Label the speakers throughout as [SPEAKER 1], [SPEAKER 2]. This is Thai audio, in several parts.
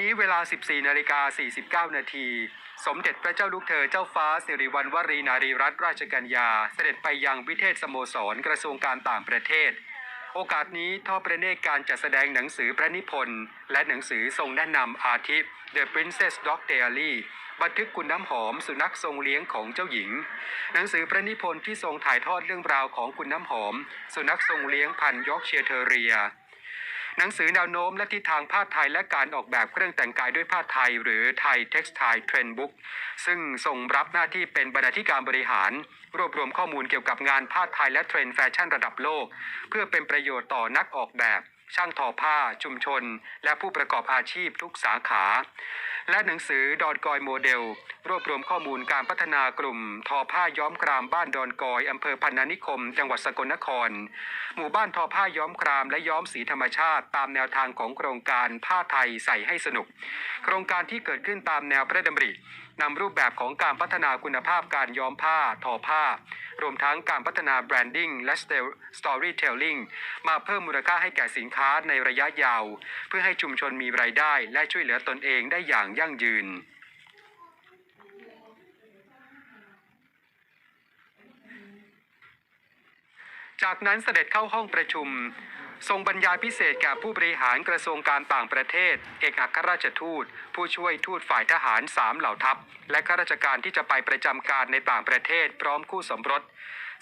[SPEAKER 1] นี้เวลา 14นาฬิกา49 นาที สมเด็จพระเจ้าลูกเธอเจ้าฟ้าสิริวัณวรีนารีรัตนราชกัญญา เสด็จไปยังวิเทศสโมสรกระทรวงการต่างประเทศ โอกาสนี้ทอดพระเนตรการจัดแสดงหนังสือพระนิพนธ์และหนังสือทรงแนะนำอาทิ The Princess Dog Diary บันทึกคุณน้ำหอมสุนัขทรงเลี้ยงของเจ้าหญิง หนังสือพระนิพนธ์ที่ทรงถ่ายทอดเรื่องราวของคุณน้ำหอม สุนัขทรงเลี้ยงพันยอร์กเชียเทอเรีย หนังสือแนวโน้มและทิศทางผ้าไทยและการออกแบบเครื่องแต่งกายด้วยผ้าไทย หรือไทย Textile Trend Book ซึ่งทรงรับหน้าที่เป็นบรรณาธิการบริหาร รวบรวมข้อมูลเกี่ยวกับงานผ้าไทยและเทรนด์แฟชั่นระดับโลก เพื่อเป็นประโยชน์ต่อนักออกแบบ ช่างทอผ้าชุมชน และผู้ประกอบอาชีพทุกสาขา และหนังสือดอนกอยโมเดล รวบรวมข้อมูลการพัฒนากลุ่ม ทอผ้าย้อมครามบ้านดอนกอยอำเภอพันนานิคม จังหวัดสกลนคร หมู่บ้านทอผ้าย้อมครามและย้อมสีธรรมชาติ ตามแนวทางของโครงการผ้าไทยใส่ให้สนุก โครงการที่เกิดขึ้นตามแนวพระดำริ นำรูปแบบของการพัฒนาคุณภาพการย้อมผ้า ทอผ้า รวมทั้งการพัฒนาแบรนดิ้งและสตอรี่เทลลิงมาเพิ่มมูลค่าให้แก่สินค้าในระยะยาว เพื่อให้ชุมชนมีรายได้ และช่วยเหลือตนเองได้อย่างยั่งยืนจากนั้นเสด็จเข้าห้องประชุม ทรงบรรยายพิเศษแก่ผู้บริหารกระทรวงการต่างประเทศ เอกอัครราชทูต ผู้ช่วยทูตฝ่ายทหารสามเหล่าทัพ และข้าราชการที่จะไปประจำการในต่างประเทศ พร้อมคู่สมรส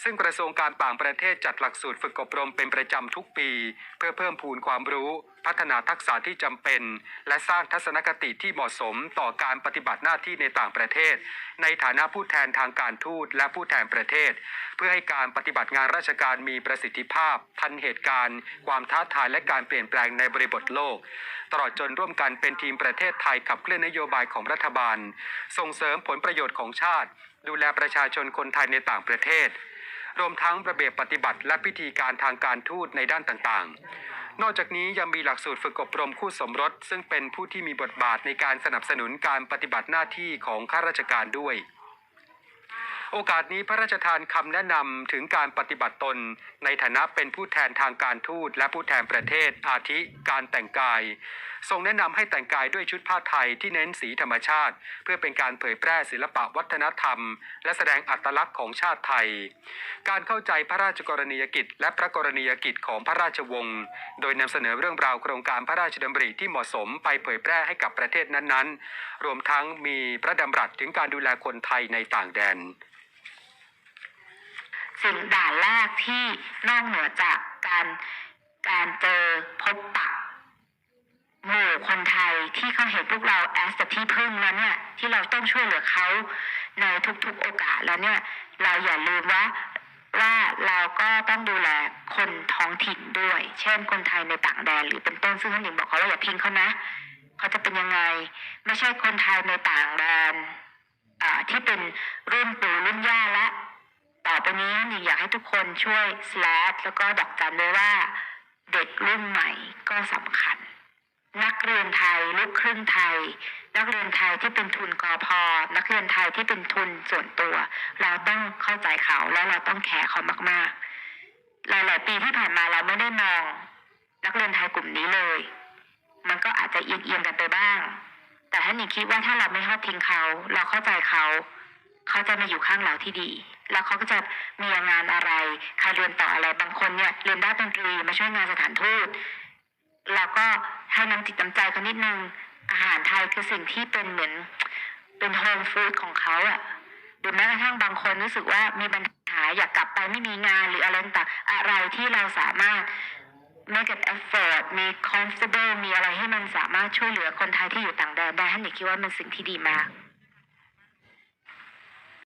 [SPEAKER 1] ซึ่งกระทรวงการต่างประเทศจัดหลักสูตรฝึกอบรมเป็นประจำทุกปี เพื่อเพิ่มพูนความรู้พัฒนาทักษะที่จำเป็น และสร้างทัศนคติที่เหมาะสมต่อการปฏิบัติหน้าที่ในต่างประเทศ ในฐานะผู้แทนทางการทูตและผู้แทนประเทศ เพื่อให้การปฏิบัติงานราชการมีประสิทธิภาพ ทันเหตุการณ์ ความท้าทายและการเปลี่ยนแปลงในบริบทโลก ตลอดจนร่วมกันเป็นทีมประเทศไทยขับเคลื่อนนโยบายของรัฐบาล ส่งเสริมผลประโยชน์ของชาติ ดูแลประชาชนคนไทยในต่างประเทศรวมทั้งระเบียบปฏิบัติและพิธีการทางการทูตในด้านต่างๆ นอกจากนี้ยังมีหลักสูตรฝึกอบรมคู่สมรส ซึ่งเป็นผู้ที่มีบทบาทในการสนับสนุนการปฏิบัติหน้าที่ของข้าราชการด้วย โอกาสนี้พระราชทานคำแนะนำถึงการปฏิบัติตน ในฐานะเป็นผู้แทนทางการทูตและผู้แทนประเทศอาทิการแต่งกาย ทรงแนะนำให้แต่งกายด้วยชุดผ้าไทยที่เน้นสีธรรมชาติ เพื่อเป็นการเผยแพร่ศิลปะวัฒนธรรม และแสดงอัตลักษณ์ของชาติไทย การเข้าใจพระราชกรณียกิจ และพระกรณียกิจของพระราชวงศ์โดยนำเสนอเรื่องราวโครงการพระราชดำริที่เหมาะสมไปเผยแพร่ให้กับประเทศนั้นๆ รวมทั้งมีพระดำรัสถึงการดูแลคนไทยในต่างแดน
[SPEAKER 2] สิ่งด่านแรกที่นอกเหนือจากการการเจอพบปะหมู่คนไทยที่เขาเห็นพวกเราแอสที่พึ่งแล้วเนี่ยที่เราต้องช่วยเหลือเขาในทุกๆโอกาสแล้วเนี่ย เราอย่าลืมว่าว่าเราก็ต้องดูแลคนท้องถิ่นด้วย เช่นคนไทยในต่างแดนหรือเป็นต้นซึ่งท่านหญิงบอกเขาว่าอย่าทิ้งเขานะเขาจะเป็นยังไง ไม่ใช่คนไทยในต่างแดนอ่าที่เป็นรุ่นปู่รุ่นย่าและ ต่อไปนี้หนิงอยากให้ทุกคนช่วย slash แล้วก็ดอกจันด้วยว่า เด็กรุ่นใหม่ก็สำคัญ นักเรียนไทยลูกครึ่งไทย นักเรียนไทยที่เป็นทุนกอพอนักเรียนไทยที่เป็นทุนส่วนตัว เราต้องเข้าใจเขาแล้วเราต้องแคร์เขามากๆ หลาย ๆ ปีที่ผ่านมาเราไม่ได้มอง นักเรียนไทยกลุ่มนี้เลย มันก็อาจจะเอียงๆกันไปบ้าง แต่ถ้าหนิงคิดว่าถ้าเราไม่ทอดทิ้งเขา เราเข้าใจเขา เขาจะมาอยู่ข้างเราที่ดี แล้วเขาก็จะมีงานอะไร ใครเรียนต่ออะไร บางคนเนี่ยเรียนด้านดนตรีมาช่วยงานสถานทูต แล้วก็ให้น้ำจิตน้ำใจเขานิดนึง อาหารไทยคือสิ่งที่เป็นเหมือนเป็นโฮมฟู้ดของเขาอะหรือแม้กระทั่งบางคนรู้สึกว่ามีปัญหาอยากกลับไปไม่มีงานหรืออะไรต่างๆอะไรที่เราสามารถ make it effort มี comfortable มีอะไรให้มันสามารถช่วยเหลือคนไทยที่อยู่ต่างแดนได้ให้หนิคิดว่ามันสิ่งที่ดีมาก